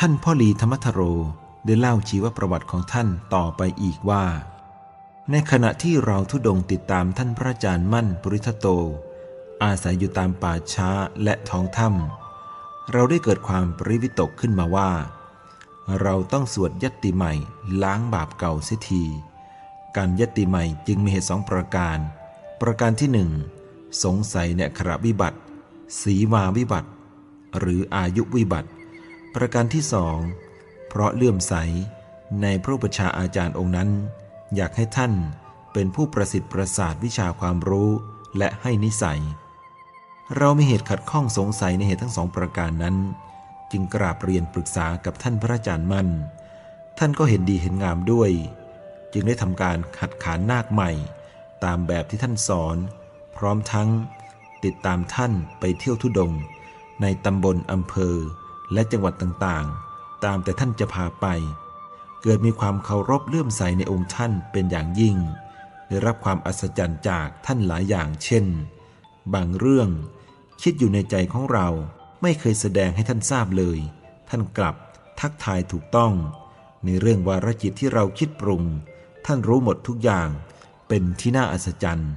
ท่านพ่อหลีธรรมทโรได้เล่าชีวประวัติของท่านต่อไปอีกว่า ในขณะที่เราทุดงติดตามท่านพระอาจารย์มั่นปริทโต อาศัยอยู่ตามป่าช้าและท้องถ้ำเราได้เกิดความปริวิตกขึ้นมาว่า เราต้องสวดยตติใหม่ล้างบาปเก่าเสียทีการยตติใหม่จึงมีเหตุสองประการ ประการที่หนึ่งสงสัยในขระวิบัติ สีมาวิบัติ หรืออายุวิบัติ ประการที่สองเพราะเลื่อมใสในพระอุปชาอาจารย์องค์นั้น อยากให้ท่านเป็นผู้ประสิทธิ์ประสาทวิชาความรู้และให้นิสัย เรามีเหตุขัดข้องสงสัยในเหตุทั้งสองประการนั้น จึงกราบเรียนปรึกษากับท่านพระอาจารย์มั่น ท่านก็เห็นดีเห็นงามด้วย จึงได้ทำการขัดขานนาคใหม่ ตามแบบที่ท่านสอน พร้อมทั้งติดตามท่านไปเที่ยวทุดง ในตำบลอำเภอ และจังหวัดต่างๆ ตามแต่ท่านจะพาไป เกิดมีความเคารพเลื่อมใสในองค์ท่านเป็นอย่างยิ่ง ได้รับความอัศจรรย์จากท่านหลายอย่างเช่น บางเรื่องคิดอยู่ในใจของเราไม่เคยแสดงให้ท่านทราบเลย ท่านกลับทักทายถูกต้อง ในเรื่องวารจิตที่เราคิดปรุง ท่านรู้หมดทุกอย่าง เป็นที่น่าอัศจรรย์